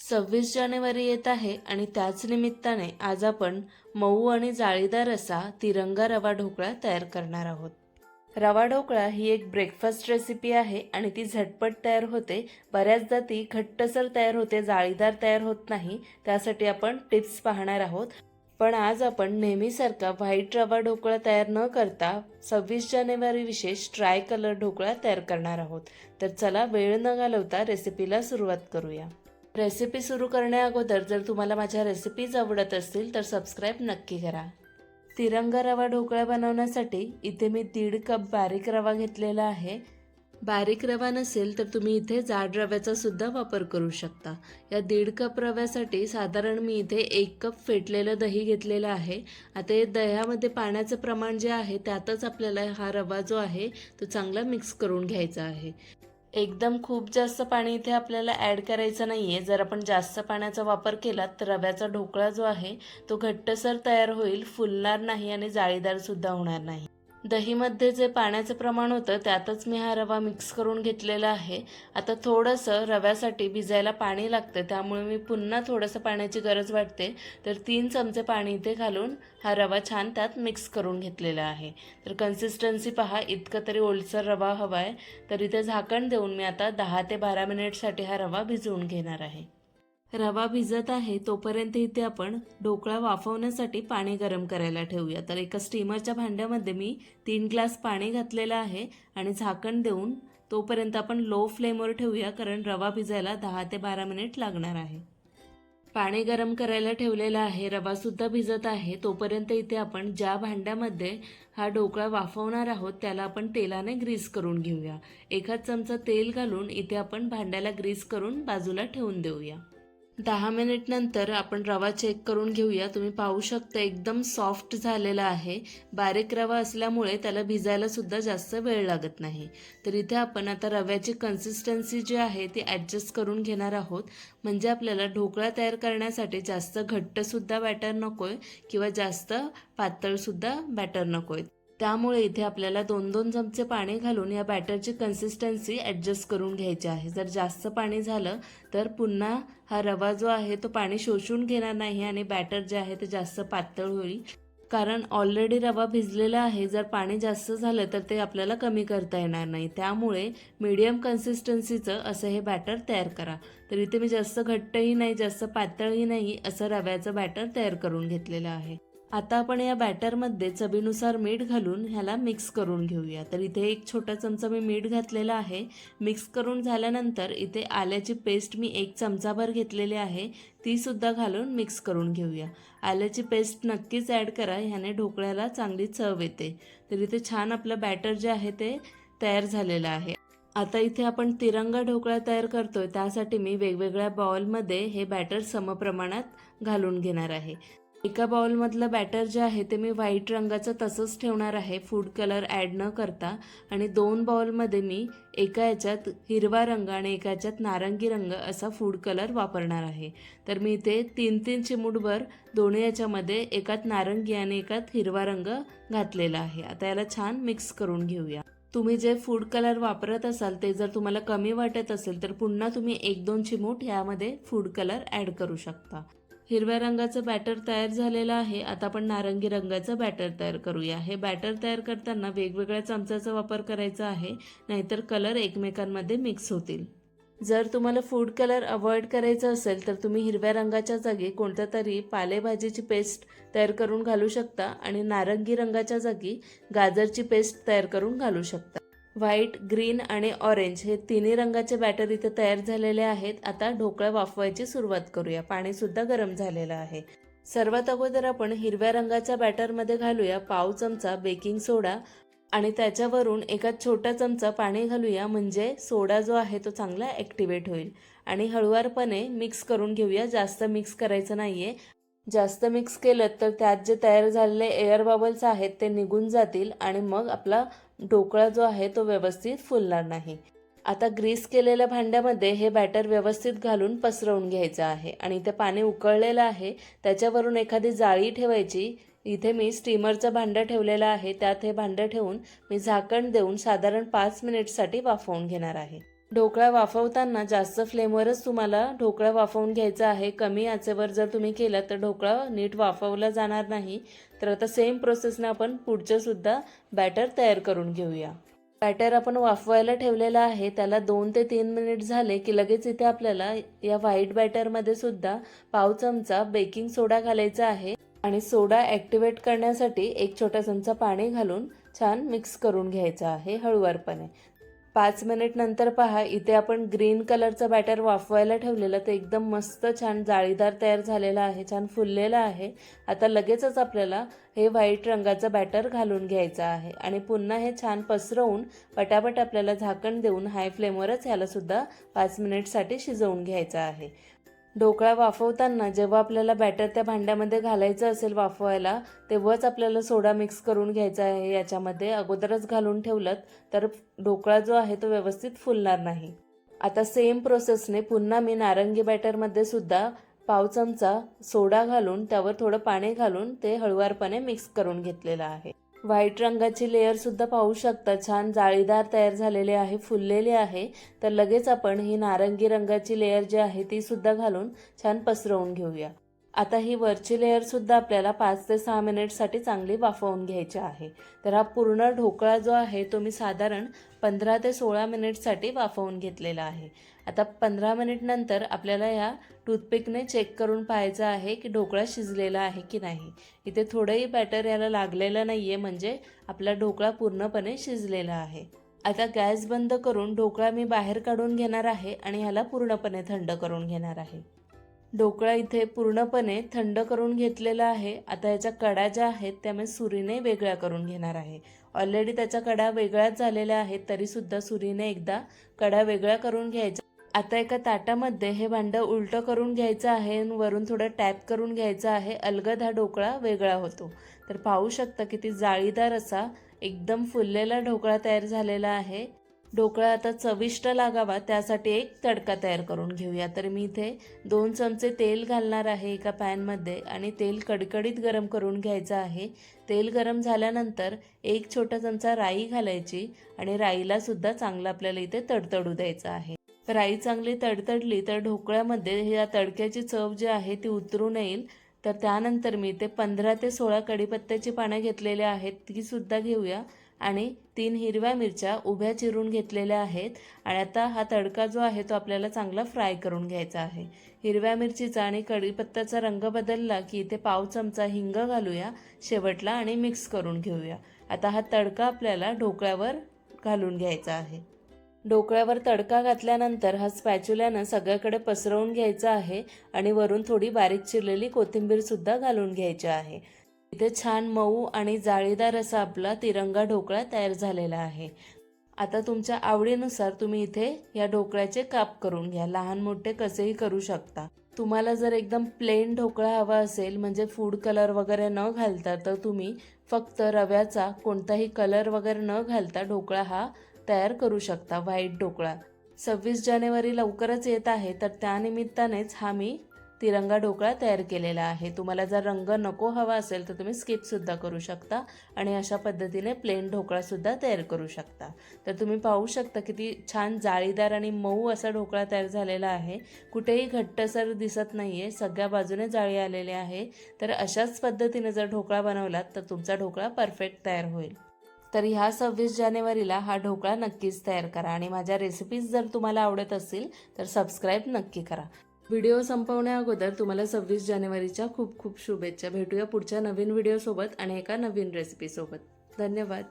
सव्वीस जानेवारी येत आहे आणि त्याच निमित्ताने आज आपण मऊ आणि जाळीदार असा तिरंगा रवा ढोकळा तयार करणार आहोत. रवा ढोकळा ही एक ब्रेकफास्ट रेसिपी आहे आणि ती झटपट तयार होते. बऱ्याचदा ती घट्टसर तयार होते जाळीदार तयार होत नाही. त्यासाठी आपण टिप्स पाहणार आहोत. पण आज आपण नेहमीसारखा व्हाईट रवा ढोकळा तयार न करता सव्वीस जानेवारी विशेष ट्राय कलर ढोकळा तयार करणार आहोत. तर चला वेळ न घालवता रेसिपीला सुरुवात करूया. रेसिपी सुरू करण्याअगोदर जर तुम्हाला माझ्या रेसिपीज आवडत असतील तर सबस्क्राईब नक्की करा. तिरंगा रवा ढोकळा बनवण्यासाठी इथे मी दीड कप बारीक रवा घेतलेला आहे. बारीक रवा नसेल तर तुम्ही इथे जाड रव्याचा सुद्धा वापर करू शकता. या दीड कप रव्यासाठी साधारण मी इथे एक कप फेटलेलं दही घेतलेलं आहे. आता हे दह्यामध्ये पाण्याचं प्रमाण जे आहे त्यातच आपल्याला हा रवा जो आहे तो चांगला मिक्स करून घ्यायचा आहे. एकदम खूप जास्त पाणी इथे आपल्याला ॲड करायचं नाही आहे जर आपण जास्त पाण्याचा वापर केला तर रव्याचा ढोकळा जो आहे तो घट्टसर तयार होईल फुलणार नाही आणि जाळीदारसुद्धा होणार नाही. दहीमध्ये जे पाण्याचं प्रमाण होतं त्यातच मी हा रवा मिक्स करून घेतलेला आहे. आता थोडंसं रव्यासाठी भिजायला पाणी लागतं त्यामुळे मी पुन्हा थोडंसं पाण्याची गरज वाटते तर तीन चमचे पाणी इथे घालून हा रवा छान त्यात मिक्स करून घेतलेला आहे. तर कन्सिस्टन्सी पहा इतकं तरी ओलसर रवा हवा आहे तर इथे झाकण देऊन मी आता दहा ते बारा मिनिटसाठी हा रवा भिजवून घेणार आहे. रवा भिजत आहे तोपर्यंत इथे आपण ढोकळा वाफवण्यासाठी पाणी गरम करायला ठेवूया. तर एका स्टीमरच्या भांड्यामध्ये मी तीन ग्लास पाणी घातलेलं आहे आणि झाकण देऊन तोपर्यंत आपण लो फ्लेमवर ठेवूया कारण रवा भिजायला दहा ते बारा मिनिट लागणार आहे. पाणी गरम करायला ठेवलेलं आहे रवासुद्धा भिजत आहे. तोपर्यंत इथे आपण ज्या भांड्यामध्ये हा ढोकळा वाफवणार आहोत त्याला आपण तेलाने ग्रीस करून घेऊया. एखाद चमचा तेल घालून इथे आपण भांड्याला ग्रीस करून बाजूला ठेवून देऊया. दहा मिनिटनंतर आपण रवा चेक करून घेऊया. तुम्ही पाहू शकता एकदम सॉफ्ट झालेला आहे. बारीक रवा असल्यामुळे त्याला भिजायला सुद्धा जास्त वेळ लागत नाही. तर इथे आपण आता रव्याची कन्सिस्टन्सी जी आहे ती ॲडजस्ट करून घेणार आहोत. म्हणजे आपल्याला ढोकळा तयार करण्यासाठी जास्त घट्टसुद्धा बॅटर नको आहे किंवा जास्त पातळसुद्धा बॅटर नको आहे त्यामुळे इथे आपल्याला दोन दोन चमचे पाणी घालून या बॅटरची कन्सिस्टन्सी ॲडजस्ट करून घ्यायची आहे. जर जास्त पाणी झालं तर पुन्हा हा रवा जो आहे तो पाणी शोषून घेणार नाही आणि बॅटर जे आहे ते जास्त पातळ होईल. कारण ऑलरेडी रवा भिजलेला आहे जर पाणी जास्त झालं तर ते आपल्याला कमी करता येणार नाही. त्यामुळे मीडियम कन्सिस्टन्सीचं असं हे बॅटर तयार करा. तर इथे मी जास्त घट्टही नाही जास्त पातळही नाही असं रव्याचं बॅटर तयार करून घेतलेलं आहे. आता आपण या बॅटरमध्ये चवीनुसार मीठ घालून ह्याला मिक्स करून घेऊया. तर इथे एक छोटा चमचा मी मीठ घातलेला आहे. मिक्स करून झाल्यानंतर इथे आल्याची पेस्ट मी एक चमचाभर घेतलेली आहे. ती सुद्धा घालून मिक्स करून घेऊया. आल्याची पेस्ट नक्कीच ॲड करा ह्याने ढोकळ्याला चांगली चव येते. तर इथे छान आपलं बॅटर जे आहे ते तयार झालेलं आहे. आता इथे आपण तिरंगा ढोकळा तयार करतोय. त्यासाठी मी वेगवेगळ्या बॉलमध्ये हे बॅटर समप्रमाणात घालून घेणार आहे. एका बाउलमधलं बॅटर जे आहे ते मी व्हाईट रंगाचं तसंच ठेवणार आहे. फूड कलर ॲड न करता. आणि दोन बाउलमध्ये मी एका याच्यात हिरवा रंग आणि एका याच्यात नारंगी रंग असा फूड कलर वापरणार आहे. तर मी इथे तीन तीन चिमूटभर दोन्ही याच्यामध्ये एकात नारंगी आणि एकात हिरवा रंग घातलेला आहे. आता याला छान मिक्स करून घेऊया. तुम्ही जे फूड कलर वापरत असाल ते जर तुम्हाला कमी वाटत असेल तर पुन्हा तुम्ही एक दोन चिमूट यामध्ये फूड कलर ॲड करू शकता. हिरव्या रंगाचं बॅटर तयार झालेलं आहे. आता आपण नारंगी रंगाचं बॅटर तयार करूया. हे बॅटर तयार करताना वेगवेगळ्या चमचाचा वापर करायचा आहे. नाहीतर कलर एकमेकांमध्ये मिक्स होतील. जर तुम्हाला फूड कलर अवॉइड करायचं असेल तर तुम्ही हिरव्या रंगाच्या जागी कोणत्या तरी पालेभाजीची पेस्ट तयार करून घालू शकता आणि नारंगी रंगाच्या जागी गाजरची पेस्ट तयार करून घालू शकता. व्हाईट ग्रीन आणि ऑरेंज हे तिन्ही रंगाचे बॅटर इथे तयार झालेले आहेत. आता ढोकळा वाफवायची सुरुवात करूया. पाणीसुद्धा गरम झालेलं आहे. सर्वात अगोदर आपण हिरव्या रंगाच्या बॅटरमध्ये घालूया पाव चमचा बेकिंग सोडा आणि त्याच्यावरून एका छोटा चमचा पाणी घालूया. म्हणजे सोडा जो आहे तो चांगला ॲक्टिवेट होईल. आणि हळुवारपणे मिक्स करून घेऊया. जास्त मिक्स करायचं नाही आहे जास्त मिक्स केलं तर त्यात जे तयार झालेले एअर बबल्स आहेत ते निघून जातील आणि मग आपला ढोकळा जो आहे तो व्यवस्थित फुलणार नाही. आता ग्रीस केलेल्या भांड्यामध्ये हे बॅटर व्यवस्थित घालून पसरवून घ्यायचं आहे आणि ते पाणी उकळलेलं आहे. त्याच्यावरून एखादी जाळी ठेवायची. इथे मी स्टीमरचं भांडं ठेवलेलं आहे. त्यात हे भांडं ठेवून मी झाकण देऊन साधारण पाच मिनिटसाठी वाफवून घेणार आहे. ढोकळा वाफवताना जास्त फ्लेमवरच तुम्हाला ढोकळा वाफवून घ्यायचा आहे. कमी आचेवर जर तुम्ही केला तर ढोकळा नीट वाफवला जाणार नाही. तर आता सेम प्रोसेसने आपण पुढचंसुद्धा बॅटर तयार करून घेऊया. बॅटर आपण वाफवायला ठेवलेला आहे. त्याला दोन ते तीन मिनिट झाले की लगेच इथे आपल्याला या व्हाईट बॅटरमध्ये सुद्धा पाव चमचा बेकिंग सोडा घालायचा आहे. आणि सोडा ॲक्टिवेट करण्यासाठी एक छोटा चमचा पाणी घालून छान मिक्स करून घ्यायचं आहे हळूवारपणे. पाच मिनिट नंतर पहा इथे आपण ग्रीन कलरचं बॅटर वाफवायला ठेवलेलं ते एकदम मस्त छान जाळीदार तयार झालेलं आहे छान फुललेलं आहे. आता लगेचच आपल्याला हे व्हाईट रंगाचं बॅटर घालून घ्यायचं आहे. आणि पुन्हा हे छान पसरवून पटापट आपल्याला झाकण देऊन हाय फ्लेमवरच ह्यालासुद्धा पाच मिनिटसाठी शिजवून घ्यायचं आहे. ढोकळा वाफवताना जेव्हा आपल्याला बॅटर त्या भांड्यामध्ये घालायचं असेल वाफवायला तेव्हाच आपल्याला सोडा मिक्स करून घ्यायचा आहे याच्यामध्ये. अगोदरच घालून ठेवलं तर ढोकळा जो आहे तो व्यवस्थित फुलणार नाही. आता सेम प्रोसेसने पुन्हा मी नारंगी बॅटरमध्ये सुद्धा पाव चमचा सोडा घालून त्यावर थोडं पाणी घालून ते हळुवारपणे मिक्स करून घेतलेलं आहे. व्हाईट रंगाची लेअर सुद्धा पाहू शकता. छान जाळीदार तयार झालेले आहे फुललेले आहे. तर लगेच आपण ही नारंगी रंगाची लेअर जी आहे ती सुद्धा घालून छान पसरवून घेऊया. आता ही वरची लेअरसुद्धा आपल्याला पाच ते सहा मिनिटसाठी चांगली वाफवून घ्यायची आहे. तर हा पूर्ण ढोकळा जो आहे तो मी साधारण पंधरा ते सोळा मिनिटसाठी वाफवून घेतलेला आहे. आता पंधरा मिनिटनंतर आपल्याला ह्या टूथपिकने चेक करून पाहायचं आहे की ढोकळा शिजलेला आहे की नाही. इथे थोडंही बॅटर याला लागलेलं नाही आहे म्हणजे आपला ढोकळा पूर्णपणे शिजलेला आहे. आता गॅस बंद करून ढोकळा मी बाहेर काढून घेणार आहे आणि ह्याला पूर्णपणे थंड करून घेणार आहे. ढोकळा इथे पूर्णपणे थंड करून घेतलेला आहे. आता याच्या कडा ज्या आहेत त्या मी सुरीने वेगळ्या करून घेणार आहे. ऑलरेडी त्याच्या कडा वेगळ्याच झालेल्या आहेत तरीसुद्धा सुरीने एकदा कडा वेगळ्या करून घ्यायच्या. आता एका ताटामध्ये हे भांडं उलटं करून घ्यायचं आहे आणि वरून थोडं टॅप करून घ्यायचं आहे. अलगद हा ढोकळा वेगळा होतो. तर पाहू शकता किती जाळीदार असा एकदम फुललेला ढोकळा तयार झालेला आहे. ढोकळा आता चविष्ट लागावा त्यासाठी एक तडका तयार करून घेऊया. तर मी इथे दोन चमचे तेल घालणार आहे एका पॅनमध्ये आणि तेल कडकडीत गरम करून घ्यायचं आहे. तेल गरम झाल्यानंतर एक छोटा चमचा राई घालायची आणि राईला सुद्धा चांगलं आपल्याला इथे तडतडू द्यायचं आहे. राई चांगली तडतडली तर ढोकळ्यामध्ये या तडक्याची चव जी आहे ती उतरून येईल तर त्यानंतर मी ते पंधरा ते सोळा कडीपत्त्याची पानं घेतलेली आहेत ती सुद्धा घेऊया. आणि तीन हिरव्या मिरच्या उभ्या चिरून घेतलेल्या आहेत. आणि आता हा तडका जो आहे तो आपल्याला चांगला फ्राय करून घ्यायचा आहे. हिरव्या मिरचीचा आणि कढीपत्त्याचा रंग बदलला की इथे पाव चमचा हिंग घालूया शेवटला आणि मिक्स करून घेऊया. आता हा तडका आपल्याला ढोकळ्यावर घालून घ्यायचा आहे. ढोकळ्यावर तडका घातल्यानंतर हा स्पॅच्युल्यानं सगळ्याकडे पसरवून घ्यायचा आहे आणि वरून थोडी बारीक चिरलेली कोथिंबीरसुद्धा घालून घ्यायची आहे. इथे छान मऊ आणि जाळीदार असा आपला तिरंगा ढोकळा तयार झालेला आहे. आता तुमच्या आवडीनुसार तुम्ही इथे या ढोकळ्याचे काप करून घ्या. लहान मोठे कसेही करू शकता. तुम्हाला जर एकदम प्लेन ढोकळा हवा असेल म्हणजे फूड कलर वगैरे न घालता तर तुम्ही फक्त रव्याचा कोणताही कलर वगैरे न घालता ढोकळा हा तयार करू शकता. व्हाईट ढोकळा. सव्वीस जानेवारी लवकरच येत आहे तर त्यानिमित्तानेच हा मी तिरंगा ढोकळा तयार केलेला आहे. तुम्हाला जर रंग नको हवा असेल तर तुम्ही स्किपसुद्धा करू शकता आणि अशा पद्धतीने प्लेन ढोकळासुद्धा तयार करू शकता. तर तुम्ही पाहू शकता किती छान जाळीदार आणि मऊ असा ढोकळा तयार झालेला आहे. कुठेही घट्टसर दिसत नाही आहे सगळ्या बाजूने जाळी आलेले आहे. तर अशाच पद्धतीने जर ढोकळा बनवलात तर तुमचा ढोकळा परफेक्ट तयार होईल. तर ह्या सव्वीस जानेवारीला हा ढोकळा नक्कीच तयार करा आणि माझ्या रेसिपीज जर तुम्हाला आवडत असतील तर सबस्क्राईब नक्की करा. व्हिडिओ संपवण्या अगोदर तुम्हाला सव्वीस जानेवारीच्या खूप खूप शुभेच्छा. भेटूया पुढच्या नवीन व्हिडिओसोबत आणि एका नवीन रेसिपीसोबत धन्यवाद.